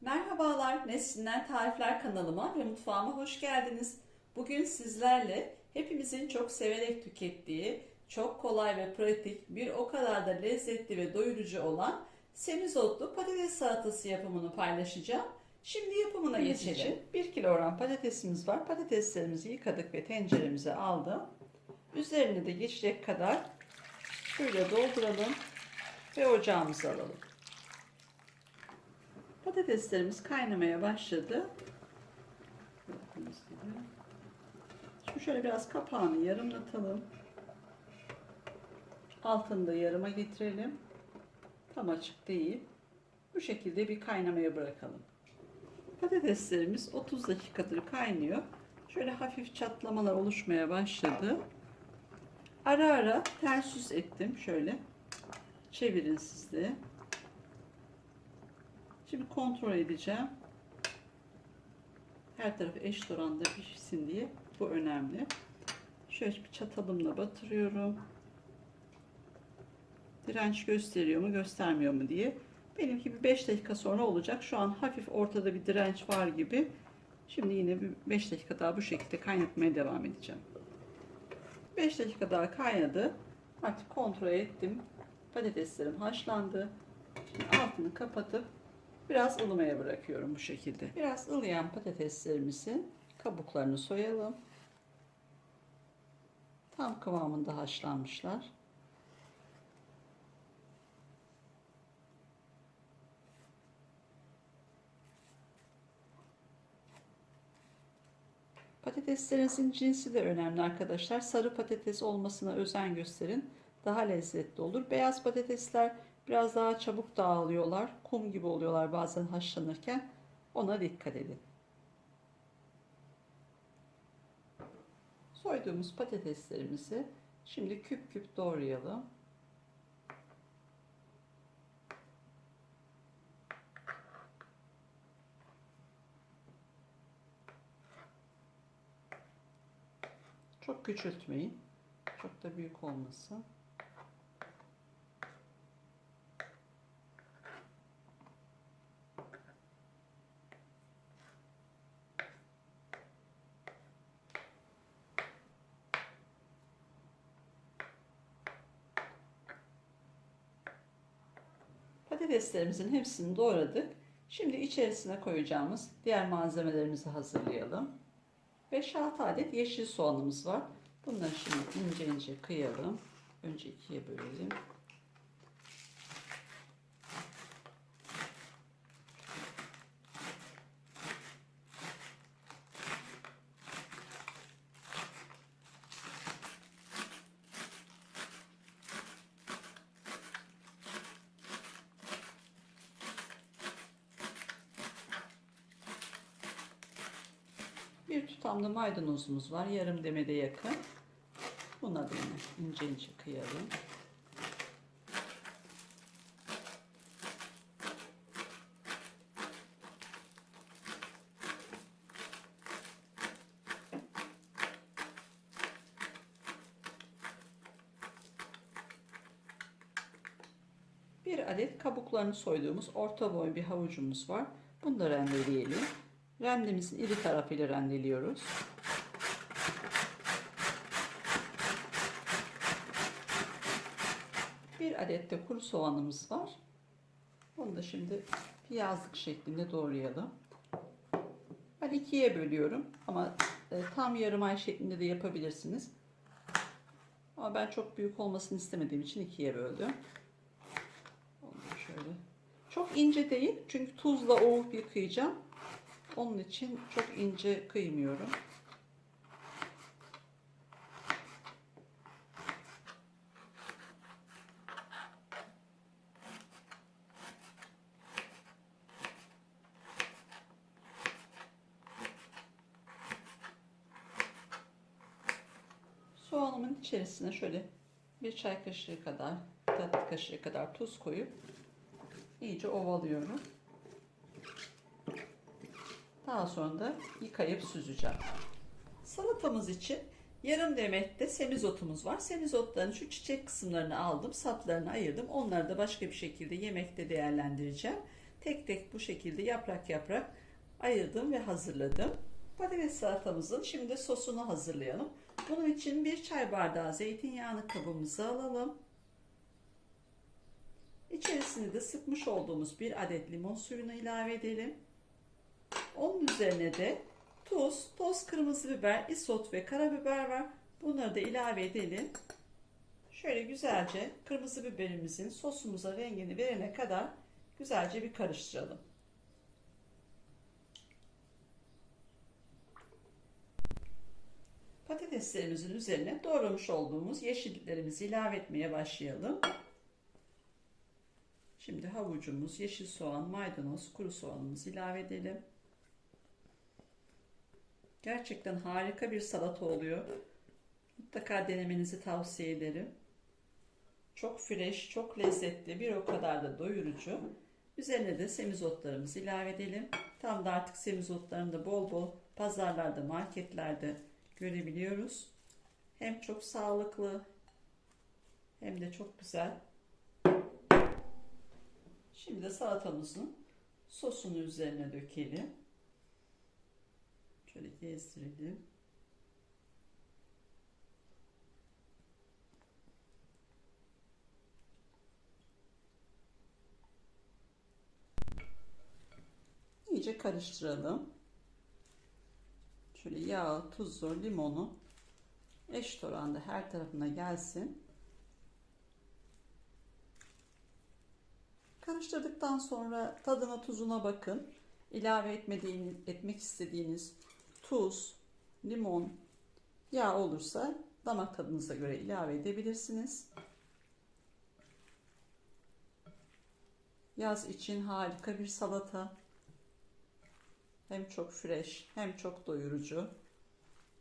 Merhabalar, Neslinden Tarifler kanalıma ve mutfağıma hoş geldiniz. Bugün sizlerle hepimizin çok severek tükettiği, çok kolay ve pratik, bir o kadar da lezzetli ve doyurucu olan semizotlu patates salatası yapımını paylaşacağım. Şimdi yapımına geçelim. 1 kilogram patatesimiz var. Patateslerimizi yıkadık ve tenceremize aldım. Üzerine de geçecek kadar şöyle dolduralım ve ocağımıza alalım. Patateslerimiz kaynamaya başladı. Şimdi şöyle biraz kapağını yarımlatalım. Altını da yarıma getirelim. Tam açık değil. Bu şekilde bir kaynamaya bırakalım. Patateslerimiz 30 dakikadır kaynıyor. Şöyle hafif çatlamalar oluşmaya başladı. Ara ara ters yüz ettim. Şöyle çevirin siz de. Şimdi kontrol edeceğim. Her tarafı eşit oranda pişsin diye. Bu önemli. Şöyle bir çatalımla batırıyorum. Direnç gösteriyor mu göstermiyor mu diye. Benimki bir 5 dakika sonra olacak. Şu an hafif ortada bir direnç var gibi. Şimdi yine bir 5 dakika daha bu şekilde kaynatmaya devam edeceğim. 5 dakika daha kaynadı. Artık kontrol ettim. Patateslerim haşlandı. Şimdi altını kapatıp biraz ılımaya bırakıyorum bu şekilde. Biraz ılıyan patateslerimizin kabuklarını soyalım. Tam kıvamında haşlanmışlar. Patateslerinizin cinsi de önemli arkadaşlar. Sarı patates olmasına özen gösterin. Daha lezzetli olur. Beyaz patatesler biraz daha çabuk dağılıyorlar. Kum gibi oluyorlar bazen haşlanırken. Ona dikkat edin. Soyduğumuz patateslerimizi şimdi küp küp doğrayalım. Çok küçültmeyin. Çok da büyük olmasın. Patateslerimizin hepsini doğradık. Şimdi içerisine koyacağımız diğer malzemelerimizi hazırlayalım. 5-6 adet yeşil soğanımız var. Bunları şimdi ince ince kıyalım. Önce ikiye bölelim. Bir tutamda maydanozumuz var. Yarım demede yakın. Buna da ince ince kıyalım. Bir adet kabuklarını soyduğumuz orta boy bir havucumuz var. Da rendeleyelim. Rendemizin iri tarafıyla rendeliyoruz. Bir adet de kuru soğanımız var. Onu da şimdi piyazlık şeklinde doğrayalım. Ben ikiye bölüyorum ama e, tam yarım ay şeklinde de yapabilirsiniz. Ama ben çok büyük olmasını istemediğim için ikiye böldüm. Onu şöyle. Çok ince değil çünkü tuzla ovup yıkayacağım. Onun için çok ince kıymıyorum. Soğanımın içerisine şöyle bir çay kaşığı kadar, tatlı kaşığı kadar tuz koyup iyice ovalıyorum. Daha sonra da yıkayıp süzeceğim. Salatamız için yarım demette semizotumuz var. Semizotların şu çiçek kısımlarını aldım, saplarını ayırdım. Onları da başka bir şekilde yemekte değerlendireceğim. tek tek bu şekilde yaprak yaprak ayırdım ve hazırladım. Patates salatamızın şimdi sosunu hazırlayalım. Bunun için bir çay bardağı zeytinyağını kabımıza alalım. İçerisine de sıkmış olduğumuz bir adet limon suyunu ilave edelim. Onun üzerine de tuz, toz kırmızı biber, isot ve karabiber var. Bunları da ilave edelim. Şöyle güzelce kırmızı biberimizin sosumuza rengini verene kadar güzelce bir karıştıralım. Patateslerimizin üzerine doğramış olduğumuz yeşilliklerimizi ilave etmeye başlayalım. Şimdi havucumuz, yeşil soğan, maydanoz, kuru soğanımızı ilave edelim. Gerçekten harika bir salata oluyor. Mutlaka denemenizi tavsiye ederim. Çok fresh, çok lezzetli, bir o kadar da doyurucu. Üzerine de semizotlarımızı ilave edelim. Tam da artık semizotlarını da bol bol pazarlarda, marketlerde görebiliyoruz. Hem çok sağlıklı hem de çok güzel. Şimdi de salatamızın sosunu üzerine dökelim. Şöyle gezdirelim. İyice karıştıralım. Şöyle yağ, tuzu, limonu eşit oranda her tarafına gelsin. Karıştırdıktan sonra tadına tuzuna bakın. İlave etmediğiniz, etmek istediğiniz tuz, limon, yağ olursa damak tadınıza göre ilave edebilirsiniz. Yaz için harika bir salata. Hem çok fresh hem çok doyurucu.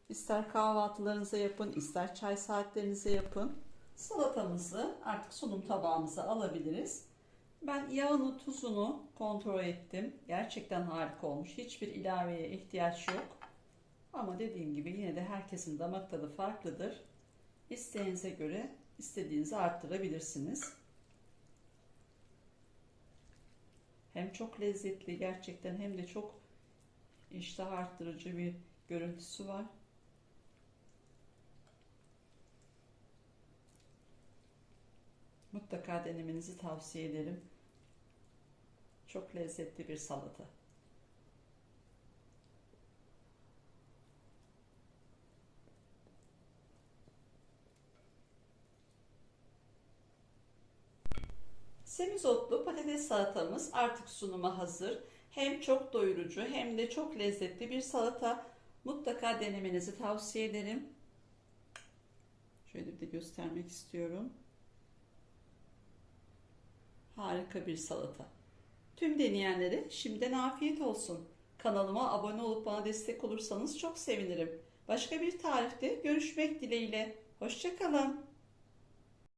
İster kahvaltılarınıza yapın, ister çay saatlerinize yapın. Salatamızı artık sunum tabağımıza alabiliriz. Ben yağını, tuzunu kontrol ettim. Gerçekten harika olmuş. Hiçbir ilaveye ihtiyaç yok. Ama dediğim gibi yine de herkesin damak tadı farklıdır. İsteğinize göre istediğinizi arttırabilirsiniz. Hem çok lezzetli gerçekten hem de çok iştah arttırıcı bir görüntüsü var. Mutlaka denemenizi tavsiye ederim. Çok lezzetli bir salata. Semizotlu patates salatamız artık sunuma hazır. Hem çok doyurucu hem de çok lezzetli bir salata. Mutlaka denemenizi tavsiye ederim. Şöyle bir de göstermek istiyorum. Harika bir salata. Tüm deneyenlere şimdiden afiyet olsun. Kanalıma abone olup bana destek olursanız çok sevinirim. Başka bir tarifte görüşmek dileğiyle. Hoşçakalın.